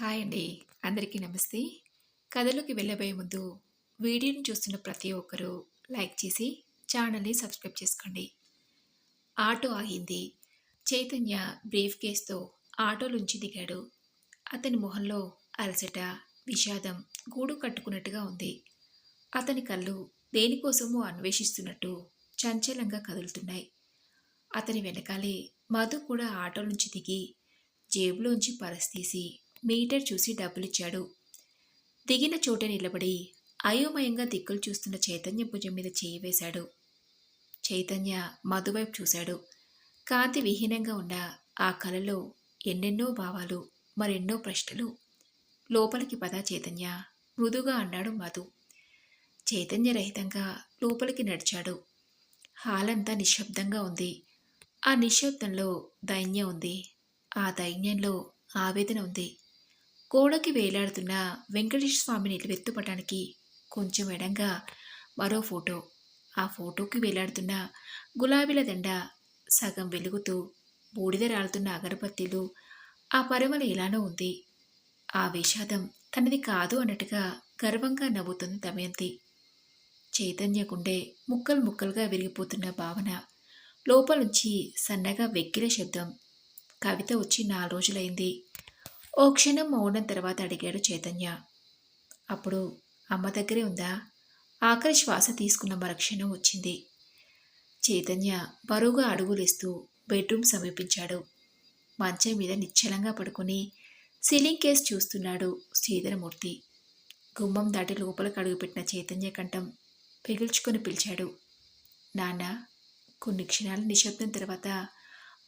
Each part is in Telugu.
హాయ్ అండి అందరికీ నమస్తే. కథలోకి వెళ్ళబోయే ముందు వీడియోని చూస్తున్న ప్రతి ఒక్కరూ లైక్ చేసి ఛానల్ని సబ్స్క్రైబ్ చేసుకోండి. ఆటో ఆగింది. చైతన్య బ్రీఫ్ కేస్తో ఆటోలోంచి దిగాడు. అతని మొహంలో అలసట విషాదం గూడు కట్టుకున్నట్టుగా ఉంది. అతని కళ్ళు దేనికోసమో అన్వేషిస్తున్నట్టు చంచలంగా కదులుతున్నాయి. అతని వెనకాలే మధు కూడా ఆటో నుంచి దిగి జేబులోంచి పరస్ తీసి మీటర్ చూసి డబ్బులిచ్చాడు. దిగిన చోట నిలబడి అయోమయంగా దిక్కులు చూస్తున్న చైతన్య భుజం మీద చేయి వేశాడు. చైతన్య మధువైపు చూశాడు. కాంతి విహీనంగా ఉన్న ఆ కలలో ఎన్నెన్నో భావాలు మరెన్నో ప్రశ్నలు. లోపలికి పద చైతన్య. మృదుగా అన్నాడు మధు. చైతన్యరహితంగా లోపలికి నడిచాడు. హాలంతా నిశ్శబ్దంగా ఉంది. ఆ నిశ్శబ్దంలో దైన్యం ఉంది. ఆ దైన్యంలో ఆవేదన ఉంది. గోడకి వేలాడుతున్న వెంకటేశ్వర స్వామి నిలువెత్తుపటానికి కొంచెం ఎడంగా మరో ఫోటో. ఆ ఫోటోకి వేలాడుతున్న గులాబీల దండ సగం వెలుగుతూ బూడిద రాలుతున్న అగరబత్తీలు ఆ పరిమళ ఇలానో ఉంది. ఆ విషాదం తనది కాదు అన్నట్టుగా గర్వంగా నవ్వుతుంది దమయంతి. చైతన్య గుండె ముక్కలు ముక్కలుగా విరిగిపోతున్న భావన. లోపల నుంచి సన్నగా వెక్కిల శబ్దం. కవిత వచ్చి నాలుగు రోజులైంది. ఓ క్షణం మౌనం తర్వాత అడిగాడు చైతన్య. అప్పుడు అమ్మ దగ్గరే ఉందా? ఆఖరి శ్వాస తీసుకున్న మరక్షణం వచ్చింది. చైతన్య బరువుగా అడుగులేస్తూ బెడ్రూమ్ సమీపించాడు. మంచం మీద నిశ్చలంగా పడుకుని సీలింగ్ కేస్ చూస్తున్నాడు శ్రీధరమూర్తి. గుమ్మం దాటి లోపలికి అడుగుపెట్టిన చైతన్య కంఠం పిగుల్చుకొని పిలిచాడు. నాన్న కొన్ని క్షణాల నిశ్శబ్దం తర్వాత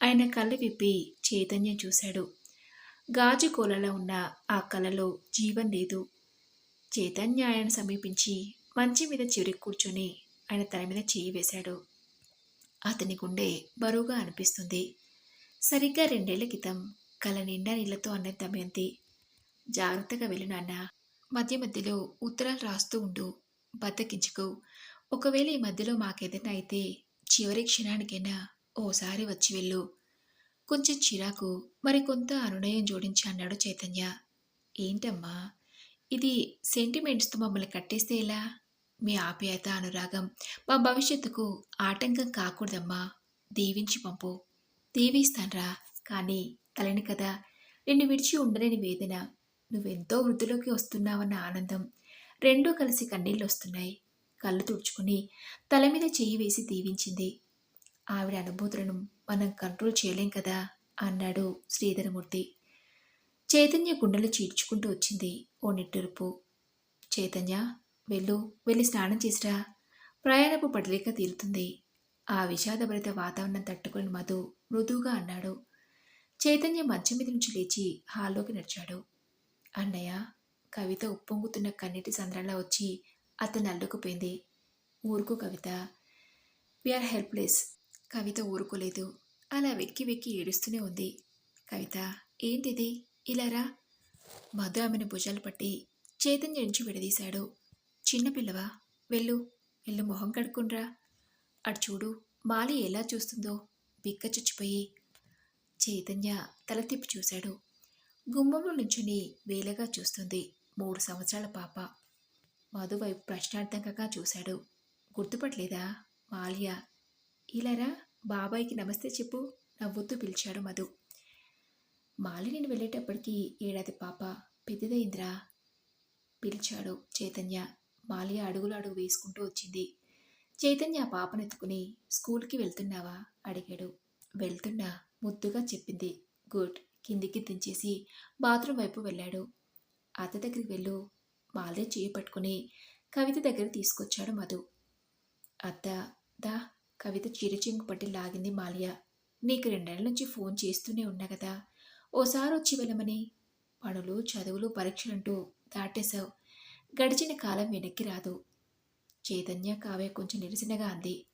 ఆయన కళ్ళు విప్పి చైతన్యం చూశాడు. గాజు కోలలో ఉన్న ఆ కలలో జీవం లేదు. చైతన్య ఆయన సమీపించి మంచి మీద చివరి కూర్చొని ఆయన తల మీద చేయి వేశాడు. అతని గుండె బరువుగా అనిపిస్తుంది. సరిగ్గా రెండేళ్ళ క్రితం కల నిండా నీళ్ళతో అన్న దమయంతి. జాగ్రత్తగా వెళ్ళు నాన్న. మధ్య మధ్యలో ఉత్తరాలు రాస్తూ ఉండు. బద్దకించుకో. ఒకవేళ ఈ మధ్యలో మాకేదైనా అయితే చివరి క్షణానికైనా ఓసారి వచ్చి వెళ్ళు. కొంచెం చిరాకు మరికొంత అనునయం జోడించి అన్నాడు చైతన్య. ఏంటమ్మా? ఇది సెంటిమెంట్స్తో మమ్మల్ని కట్టేస్తే ఎలా? మీ ఆప్యాయత అనురాగం మా భవిష్యత్తుకు ఆటంకం కాకూడదమ్మా. దీవించి పంపు. దీవిస్తాన్రా. కానీ తలని కదా. నిన్ను విడిచి ఉండలేని వేదన. నువ్వెంతో వృద్ధిలోకి వస్తున్నావన్న ఆనందం. రెండూ కలిసి కన్నీళ్ళు వస్తున్నాయి కళ్ళు తుడుచుకుని తల మీద చెయ్యి వేసి దీవించింది. ఆవిడ అనుభూతులను మనం కంట్రోల్ చేయలేం కదా అన్నాడు శ్రీధరమూర్తి. చైతన్య గుండెలు చీడ్చుకుంటూ వచ్చింది ఓ నిట్టూర్పు. చైతన్య వెళ్ళు వెళ్ళి స్నానం చేసిరా. ప్రయాణపు పడలేక తీరుతుంది. ఆ విషాదభరిత వాతావరణం తట్టుకుని మధు మృదువుగా అన్నాడు. చైతన్య మంచం మీద నుంచి లేచి హాల్లోకి నడిచాడు. అన్నయ్య కవిత ఉప్పొంగుతున్న కన్నీటి సంద్రంలా వచ్చి అతను అల్లుకుపోయింది ఊరుకు కవిత. వీఆర్ హెల్ప్లెస్ కవిత ఊరుకోలేదు. అలా వెక్కి వెక్కి ఏడుస్తూనే ఉంది. కవిత ఏంటిది ఇలారా మధు ఆమెను భుజాలు పట్టి చైతన్య నుంచి విడదీశాడు. చిన్నపిల్లవా వెళ్ళు వెళ్ళు మొహం కడుక్కుండ్రా. అటు చూడు మాలి ఎలా చూస్తుందో. బిక్క చచ్చిపోయి చైతన్య తల తిప్పి చూశాడు. గుమ్మంలో నుంచుని వేలగా చూస్తుంది మూడు సంవత్సరాల పాప. మధు వైపు ప్రశ్నార్థకంగా చూశాడు. గుర్తుపట్టలేదా మాలియా? ఇలారా బాబాయ్కి నమస్తే చెప్పు నవ్వుతూ పిలిచాడు మధు. మాలి నేను వెళ్ళేటప్పటికి ఏడాది పాప పెద్దదైందిరా పిలిచాడు చైతన్య. మాలి అడుగులు అడుగు వేసుకుంటూ వచ్చింది. చైతన్య పాపనెత్తుకుని స్కూల్కి వెళ్తున్నావా? అడిగాడు. వెళ్తున్నా ముద్దుగా చెప్పింది. గుడ్. కిందికి దించేసి బాత్రూమ్ వైపు వెళ్ళాడు. అత్త దగ్గరికి వెళ్ళు. మాలే చేయి పట్టుకుని కవిత దగ్గర తీసుకొచ్చాడు మధు. అత్త దా. కవిత చిరుచెంగు పట్టి లాగింది మాలియా. నీకు రెండేళ్ళ నుంచి ఫోన్ చేస్తూనే ఉన్నా కదా. ఓసారి వచ్చి వెళ్ళమని. పనులు చదువులు పరీక్షలంటూ దాటేశావు. గడిచిన కాలం వెనక్కి రాదు. చైతన్య కావ్య కొంచెం నిరసనగా అంది.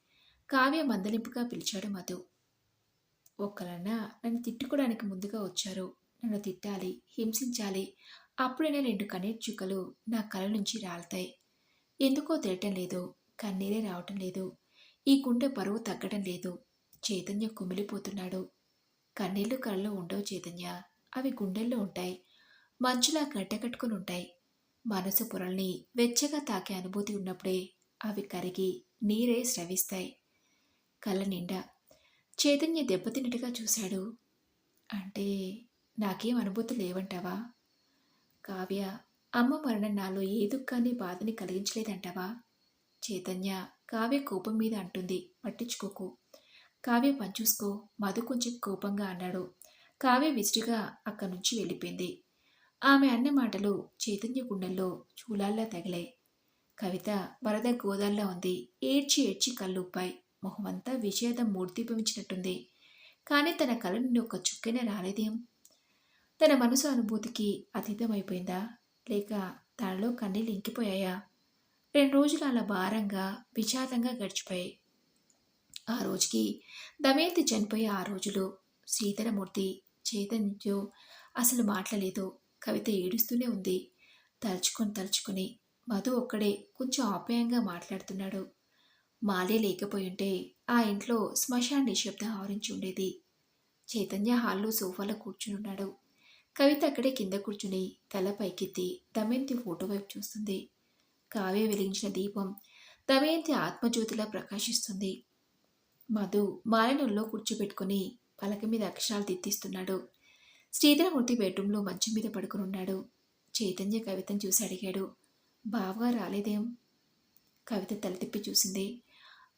కావ్య మందలింపుగా పిలిచాడు మధు. ఒక్కలన్నా నన్ను తిట్టుకోవడానికి ముందుగా వచ్చారు. నన్ను తిట్టాలి హింసించాలి. అప్పుడైనా రెండు కన్నీటి చుక్కలు నా కళ్ళ నుంచి రాలుతాయి. ఎందుకో తెలియటం లేదు. కన్నీరే రావటం లేదు. ఈ గుండె బరువు తగ్గడం లేదు. చైతన్య కుమిలిపోతున్నాడు. కన్నీళ్ళు కళ్ళలో ఉండవు చైతన్య. అవి గుండెల్లో ఉంటాయి. మంచులా గడ్డకట్టుకుని ఉంటాయి మనసు పొరల్ని వెచ్చగా తాకే అనుభూతి ఉన్నప్పుడే అవి కరిగి నీరే స్రవిస్తాయి. కళ్ళ నిండా చైతన్య దెబ్బతిన్నట్టుగా చూశాడు. అంటే నాకేం అనుభూతి లేవంటావా? కావ్య అమ్మ మరణం నాలో ఏ దుఃఖాన్ని బాధని కలిగించలేదంటావా? చైతన్య కావ్య కోపం మీద అంటుంది. పట్టించుకోకు. కావ్య పంచూసుకో మధు కొంచెం కోపంగా అన్నాడు. కావ్య విసురుగా అక్కడి నుంచి వెళ్ళిపోయింది. ఆమె అన్న మాటలు చైతన్య గుండెల్లో చూలాల్లా తగిలాయి. కవిత వరద గోదాల్లా ఉంది. ఏడ్చి ఏడ్చి కళ్ళుప్పాయి మొహమంతా విషాదం మూర్తిభవించినట్టుంది. కానీ తన కళ నుండి ఒక చుక్కనే రాలేదేం? తన మనసు అనుభూతికి అతీతమైపోయిందా? లేక తనలో కన్నీళ్ళు ఇంకిపోయాయా? రెండు రోజులు అలా భారంగా విచారంగా గడిచిపోయాయి. ఆ రోజుకి దమయంతి చనిపోయే ఆ రోజులో శ్రీధరమూర్తి చైతన్యతో అసలు మాట్లాడలేదు. కవిత ఏడుస్తూనే ఉంది. తలుచుకొని తలుచుకొని మధు ఒక్కడే కొంచెం ఆప్యాయంగా మాట్లాడుతున్నాడు. మాలే లేకపోయింటే ఆ ఇంట్లో శ్మశాన నిశ్శబ్దం ఆవరించి ఉండేది. చైతన్య హాల్లో సోఫాలో కూర్చునున్నాడు కవిత అక్కడే కింద కూర్చుని తల పైకెత్తి దమయంతి ఫోటో వైపు చూస్తుంది. కావ్య వెలిగించిన దీపం దమయంతి ఆత్మజ్యోతిలా ప్రకాశిస్తుంది. మధు మాలినల్లో కూర్చోబెట్టుకుని పలక మీద అక్షరాలు దిద్దిస్తున్నాడు శ్రీధరమూర్తి బెడ్రూమ్లో మంచం మీద పడుకునున్నాడు చైతన్య కవితను చూసి అడిగాడు బావగా రాలేదేం? కవిత తల తిప్పి చూసింది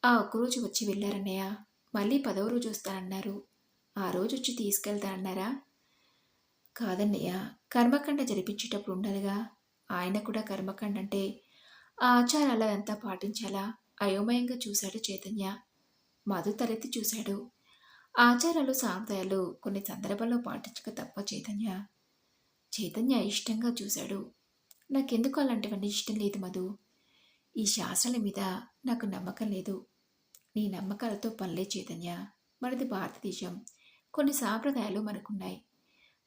ఆ ఒక్కరోజు వచ్చి వెళ్ళారన్నయ్య మళ్ళీ పదవ రోజు వస్తానన్నారు. ఆ రోజు వచ్చి తీసుకెళ్తానన్నారా? కాదన్నయ్య కర్మకాండ జరిపించేటప్పుడు ఉండాలిగా. ఆయన కూడా కర్మకాండ అంటే ఆ ఆచారాలు అంతా పాటించాలా అయోమయంగా చూశాడు చైతన్య. మధు తలెత్తి చూశాడు. ఆచారాలు సాంప్రదాయాలు కొన్ని సందర్భాల్లో పాటించక తప్ప చైతన్య. చైతన్య ఇష్టంగా చూశాడు. నాకెందుకు అలాంటివన్నీ ఇష్టం లేదు మధు. ఈ శాస్త్రాల మీద నాకు నమ్మకం లేదు. నీ నమ్మకాలతో పనిలే చైతన్య. మనది భారతదేశం. కొన్ని సాంప్రదాయాలు మనకున్నాయి.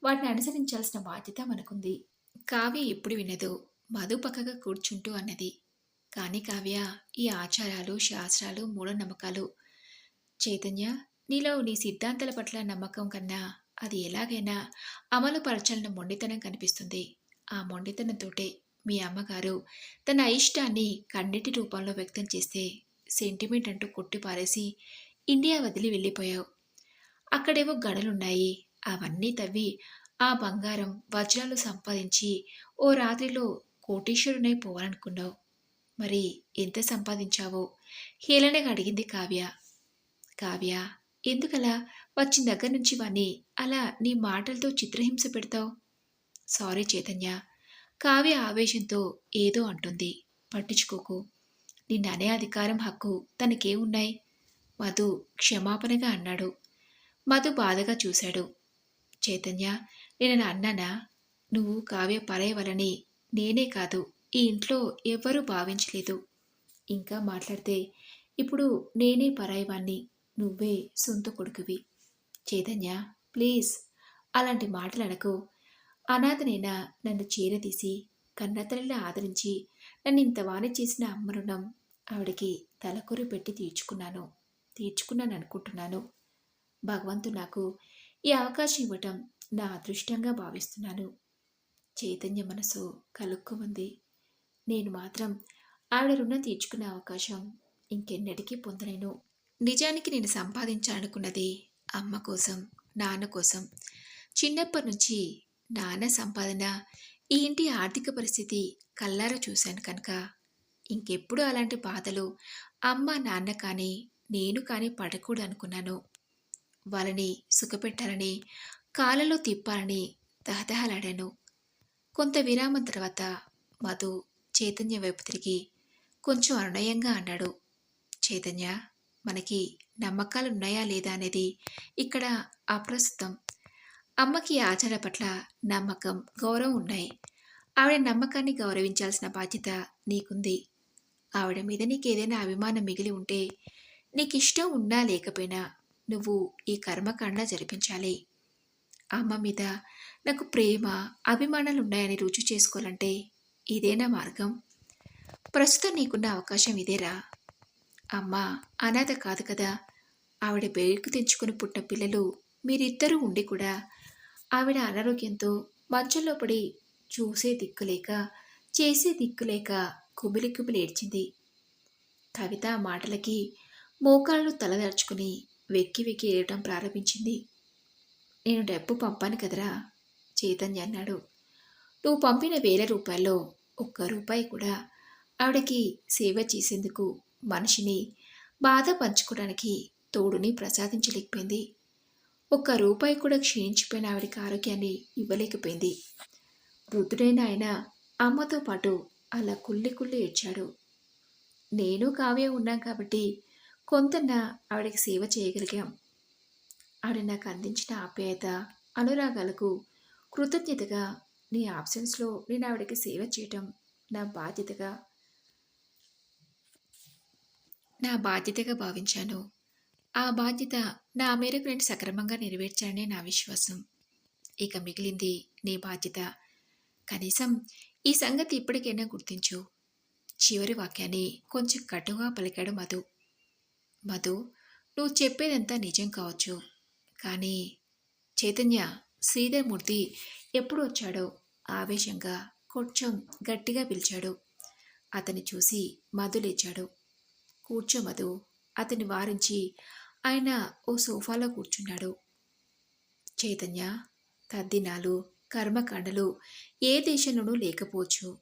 వాటిని అనుసరించాల్సిన బాధ్యత మనకుంది. కావ్య ఎప్పుడు వినదు. మధు పక్కగా కూర్చుంటూ అన్నది. కానీ కావ్య ఈ ఆచారాలు శాస్త్రాలు మూఢనమ్మకాలు. చైతన్య నీలో నీ సిద్ధాంతాల పట్ల నమ్మకం కన్నా అది ఎలాగైనా అమలు పరచాలన్న మొండితనం కనిపిస్తుంది. ఆ మొండితనంతోటే మీ అమ్మగారు తన ఇష్టాన్ని కన్నిటి రూపంలో వ్యక్తం చేస్తే సెంటిమెంట్ అంటూ కొట్టిపారేసి ఇండియా వదిలి వెళ్ళిపోయావు. అక్కడేవో గడలున్నాయి. అవన్నీ తవ్వి ఆ బంగారం వజ్రాలు సంపాదించి ఓ రాత్రిలో కోటీశ్వరునై పోవాలనుకున్నావు. మరి ఎంత సంపాదించావో? హేళనగా అడిగింది కావ్య. కావ్య ఎందుకలా? వచ్చిన దగ్గర నుంచి వాణ్ణి అలా నీ మాటలతో చిత్రహింస పెడతావు? సారీ చైతన్య. కావ్య ఆవేశంతో ఏదో అంటుంది. పట్టించుకోకు. నిన్న అనే అధికారం హక్కు తనకే ఉన్నాయి. మధు క్షమాపణగా అన్నాడు. మధు బాధగా చూశాడు. చైతన్య నేను అన్నానా? నువ్వు కావ్య పరేవలని నేనే కాదు. ఈ ఇంట్లో ఎవ్వరూ భావించలేదు. ఇంకా మాట్లాడితే ఇప్పుడు నేనే పరాయివాణ్ణి నువ్వే సొంత కొడుకువి. చైతన్య ప్లీజ్ అలాంటి మాటలు అనకు అనాథనైనా నన్ను చీరదీసి కన్నతల్లిలా ఆదరించి నన్ను ఇంత వాణి చేసిన అమ్మ రుణం ఆవిడకి తలకొరి పెట్టి తీర్చుకున్నాను తీర్చుకున్నాను అనుకుంటున్నాను భగవంతుడు నాకు ఈ అవకాశం ఇవ్వటం నా అదృష్టంగా భావిస్తున్నాను. చైతన్య మనసు కలుక్కుమంది. నేను మాత్రం ఆవిడ రుణం తీర్చుకునే అవకాశం ఇంకెన్నటికీ పొందలేను. నిజానికి నేను సంపాదించాలనుకున్నది అమ్మ కోసం నాన్న కోసం. చిన్నప్పటి నుంచి నాన్న సంపాదన ఈ ఇంటి ఆర్థిక పరిస్థితి కల్లారా చూశాను కనుక ఇంకెప్పుడు అలాంటి బాధలు అమ్మ నాన్న కానీ నేను కానీ పడకూడదు అనుకున్నాను వాళ్ళని సుఖపెట్టాలని కాలలో తిప్పాలని దహదహలాడాను కొంత విరామం తర్వాత మధు చైతన్య వైపు తిరిగి కొంచెం అనునయంగా అన్నాడు. చైతన్య మనకి నమ్మకాలు ఉన్నాయా లేదా అనేది ఇక్కడ అప్రస్తుతం. అమ్మకి ఆచార పట్ల నమ్మకం గౌరవం ఉన్నాయి. ఆవిడ నమ్మకాన్ని గౌరవించాల్సిన బాధ్యత నీకుంది. ఆవిడ మీద నీకు ఏదైనా అభిమానం మిగిలి ఉంటే నీకు ఇష్టం ఉన్నా లేకపోయినా నువ్వు ఈ కర్మకాండ జరిపించాలి. అమ్మ మీద నాకు ప్రేమ అభిమానాలు ఉన్నాయని రుచి చేసుకోవాలంటే ఇదేనా మార్గం? ప్రస్తుతం నీకున్న అవకాశం ఇదేరా. అమ్మ అనాథ కాదు కదా. ఆవిడ బేరుకు తెచ్చుకుని పుట్టిన పిల్లలు మీరిద్దరూ ఉండి కూడా ఆవిడ అనారోగ్యంతో మంచంలో పడి చూసే దిక్కులేక చేసే దిక్కులేక కుమిలి కుమిలి ఏడ్చింది కవిత మాటలకి మోకాళ్ళు తలదార్చుకుని వెక్కి వెక్కి ఏడటం ప్రారంభించింది. నేను డబ్బు పంపాను కదరా చైతన్య అన్నాడు. నువ్వు పంపిన వేల రూపాయల్లో ఒక్క రూపాయి కూడా ఆవిడకి సేవ చేసేందుకు మనిషిని బాధ పంచుకోవడానికి తోడుని ప్రసాదించలేకపోయింది. ఒక్క రూపాయి కూడా క్షీణించిపోయిన ఆవిడకి ఆరోగ్యాన్ని ఇవ్వలేకపోయింది. వృద్ధుడైన ఆయన అమ్మతో పాటు అలా కుళ్ళి కుళ్ళి ఏడ్చాడు. నేను కావ్య ఉన్నాం కాబట్టి కొంతన్న ఆవిడకి సేవ చేయగలిగాం. ఆవిడ నాకు అందించిన ఆప్యాయత అనురాగాలకు కృతజ్ఞతగా నీ ఆబ్సెన్స్లో నేను ఆవిడకి సేవ చేయటం నా బాధ్యతగా నా బాధ్యతగా భావించాను. ఆ బాధ్యత నా మేరకు నేను సక్రమంగా నెరవేర్చాననే నా విశ్వాసం. ఇక మిగిలింది నీ బాధ్యత. కనీసం ఈ సంగతి ఇప్పటికైనా గుర్తించు. చివరి వాక్యాన్ని కొంచెం కటుగా పలికాడు మధు. మధు నువ్వు చెప్పేదంతా నిజం కావచ్చు. కానీ చైతన్య శ్రీధర్మూర్తి ఎప్పుడు వచ్చాడో ఆవేశంగా కొంచెం గట్టిగా పిలిచాడు. అతన్ని చూసి మధు లేచాడు. కూర్చో మధు అతని వారించి ఆయన ఓ సోఫాలో కూర్చున్నాడు. చైతన్య తద్దినాలు కర్మకాండలు ఏ దేశంలోనూ లేకపోవచ్చు.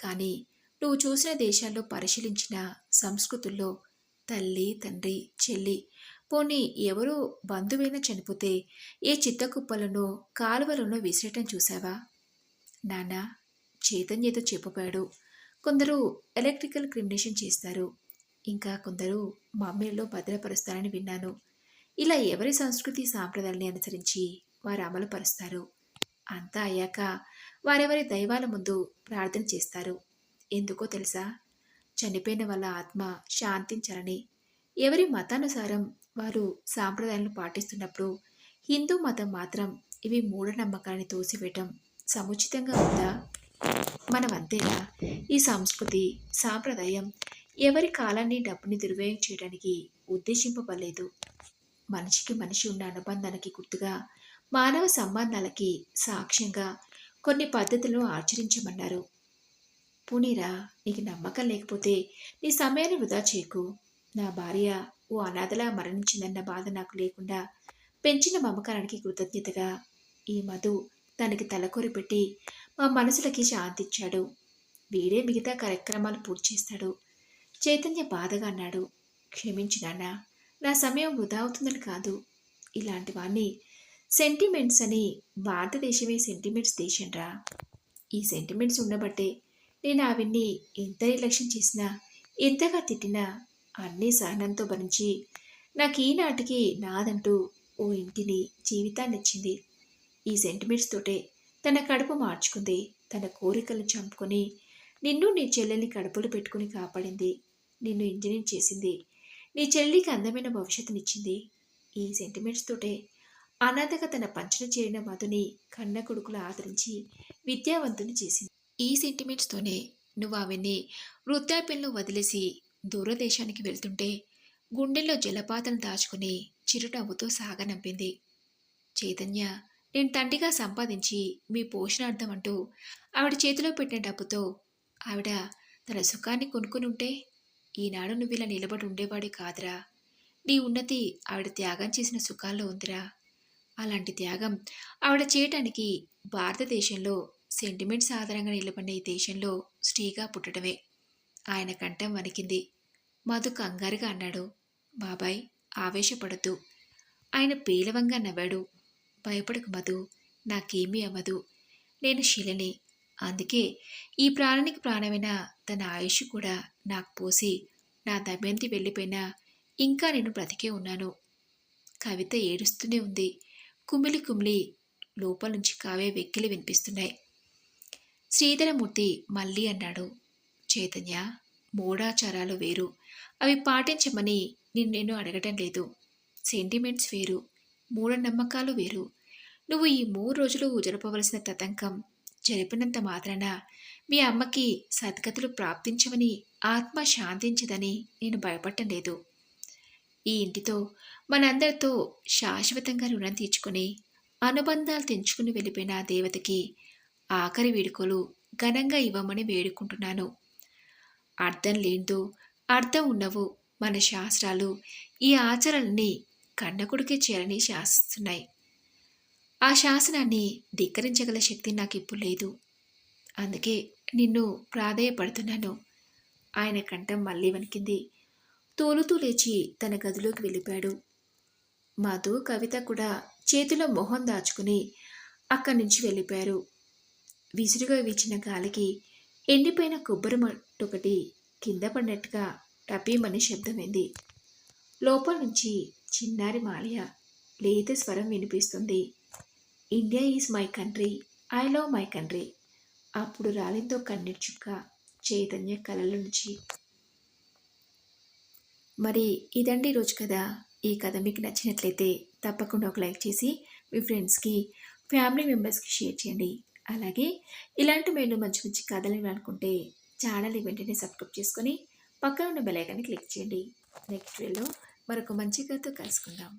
కానీ నువ్వు చూసిన దేశాల్లో పరిశీలించిన సంస్కృతుల్లో తల్లి తండ్రి చెల్లి పోనీ ఎవరో బంధువైనా చనిపోతే ఏ చిత్తకుప్పలను కాలువలోనో విసిరటం చూసావా నాన్న చైతన్యతో చెప్పబోయాడు. కొందరు ఎలక్ట్రికల్ క్రిమినేషన్ చేస్తారు. ఇంకా కొందరు మమ్మీల్లో భద్రపరుస్తారని విన్నాను. ఇలా ఎవరి సంస్కృతి సాంప్రదాయాల్ని అనుసరించి వారు అమలు పరుస్తారు? అంతా అయ్యాక వారెవరి దైవాల ముందు ప్రార్థన చేస్తారు? ఎందుకో తెలుసా? చనిపోయిన వాళ్ళ ఆత్మ శాంతించాలని ఎవరి మతానుసారం వారు సాంప్రదాయాలను పాటిస్తున్నప్పుడు హిందూ మతం మాత్రం ఇవి మూఢనమ్మకాన్ని తోసివేయటం సముచితంగా ఉందా? మనం అంతేనా ఈ సంస్కృతి సాంప్రదాయం ఎవరి కాలాన్ని డబ్బుని దుర్వ్యయం చేయడానికి ఉద్దేశింపబడలేదు. మనిషికి మనిషి ఉన్న అనుబంధానికి గుర్తుగా మానవ సంబంధాలకి సాక్ష్యంగా కొన్ని పద్ధతులు ఆచరించమన్నారు. పునీరా నీకు నమ్మకం లేకపోతే నీ సమయాన్ని వృధా చేయకు. నా భార్య ఓ అనాథలా మరణించిందన్న బాధ నాకు లేకుండా పెంచిన మమకారానికి కృతజ్ఞతగా ఈ మధు దానికి తలకొరి పెట్టి మా మనసులకి శాంతిచ్చాడు వీడే మిగతా కార్యక్రమాలు పూర్తి చేస్తాడు. చైతన్య బాధగా అన్నాడు. క్షమించు నాన్న నా సమయం వృధా అవుతుందని కాదు. ఇలాంటి వాణ్ణి సెంటిమెంట్స్ అని భారతదేశమే సెంటిమెంట్స్ దేశంరా ఈ సెంటిమెంట్స్ ఉండబట్టే నేను ఆవిడ్ని ఎంత నిర్లక్ష్యం చేసినా ఎంతగా తిట్టినా అన్నీ సహనంతో భరించి నాకు ఈనాటికి నాదంటూ ఓ ఇంటిని జీవితాన్నిచ్చింది ఈ సెంటిమెంట్స్ తోటే తన కడుపు మార్చుకుంది. తన కోరికలను చంపుకొని నిన్ను నీ చెల్లెల్ని కడుపులు పెట్టుకుని కాపాడింది. నిన్ను ఇంజనీర్ చేసింది. నీ చెల్లికి అందమైన భవిష్యత్తునిచ్చింది. ఈ సెంటిమెంట్స్ తోటే అనాథగా తన పంచన చేరిన మధుని కన్న కొడుకులు ఆదరించి విద్యావంతుని చేసింది. ఈ సెంటిమెంట్స్తోనే నువ్వు ఆమెని వృద్ధాప్యంలో వదిలేసి దూరదేశానికి వెళ్తుంటే గుండెల్లో జలపాతం దాచుకుని చిరునవ్వుతో సాగనంపింది. చైతన్య నేను తండ్రిగా సంపాదించి మీ పోషణార్థం అంటూ ఆవిడ చేతిలో పెట్టిన డబ్బుతో ఆవిడ తన సుఖాన్ని కొనుక్కుని ఉంటే ఈనాడు నువ్వు ఇలా నిలబడి ఉండేవాడు కాదురా. నీ ఉన్నతి ఆవిడ త్యాగం చేసిన సుఖాల్లో ఉందిరా. అలాంటి త్యాగం ఆవిడ చేయటానికి భారతదేశంలో సెంటిమెంట్స్ ఆధారంగా నిలబడిన ఈ దేశంలో స్త్రీగా పుట్టడమే. ఆయన కంఠం వణికింది. మధు కంగారుగా అన్నాడు బాబాయ్ ఆవేశపడద్దు. ఆయన పేలవంగా నవ్వాడు. భయపడకు మధు నాకేమీ అవ్వదు. నేను శిలని. అందుకే ఈ ప్రాణానికి ప్రాణమైన తన ఆయుష్ కూడా నాకు పోసి నా దమయంతి వెళ్ళిపోయినా ఇంకా నేను బ్రతికే ఉన్నాను. కవిత ఏడుస్తూనే ఉంది. కుమిలి కుమిలి లోపల నుంచి కావే వెక్కిలి వినిపిస్తున్నాయి. శ్రీధరమూర్తి మళ్ళీ అన్నాడు. చైతన్య మూఢాచారాలు వేరు. అవి పాటించమని నిన్ను నేను అడగటం లేదు. సెంటిమెంట్స్ వేరు. మూఢనమ్మకాలు వేరు. నువ్వు ఈ మూడు రోజులు జరపవలసిన తతంకం జరిపినంత మాత్రాన మీ అమ్మకి సద్గతులు ప్రాప్తించవని ఆత్మ శాంతించదని నేను భయపడటం లేదు. ఈ ఇంటితో మనందరితో శాశ్వతంగా రుణం తీర్చుకుని అనుబంధాలు తెంచుకుని వెళ్ళిపోయిన దేవతకి ఆఖరి వేడుకలు ఘనంగా ఇవ్వమని వేడుకుంటున్నాను. అర్థం లేనిదో అర్థం ఉన్నవు మన శాస్త్రాలు ఈ ఆచరణని కన్నకుడికే చేయాలని శాసిస్తున్నాయి. ఆ శాసనాన్ని ధిక్కరించగల శక్తి నాకు ఇప్పుడు లేదు. అందుకే నిన్ను ప్రాధేయపడుతున్నాను. ఆయన కంఠం మళ్ళీ వణికింది. తోలుతూ లేచి తన గదిలోకి వెళ్ళిపోయాడు. మాధు కవిత కూడా చేతిలో మొహం దాచుకుని అక్కడి నుంచి వెళ్ళిపోయారు. విసురుగా వీచిన గాలికి ఎండిపోయిన కొబ్బరి మట్టొకటి కింద పడినట్టుగా టపీమని శబ్దమైంది. లోపల నుంచి చిన్నారి మాల్య లేత స్వరం వినిపిస్తుంది. India is my country I love my country అప్పుడు రాలిందో కన్నీటి చుక్క చైతన్య కళల నుంచి. మరి ఇదండి ఈరోజు కదా ఈ కథ మీకు నచ్చినట్లయితే తప్పకుండా ఒక లైక్ చేసి మీ ఫ్రెండ్స్కి ఫ్యామిలీ మెంబర్స్కి షేర్ చేయండి. అలాగే ఇలాంటి మేము మంచి మంచి కథలు అనుకుంటే ఛానల్ని వెంటనే సబ్స్క్రైబ్ చేసుకొని పక్కన ఉన్న బెల్ ఐకాన్ని క్లిక్ చేయండి. నెక్స్ట్ వీడియోలో మరొక మంచి కథతో కలుసుకుందాం.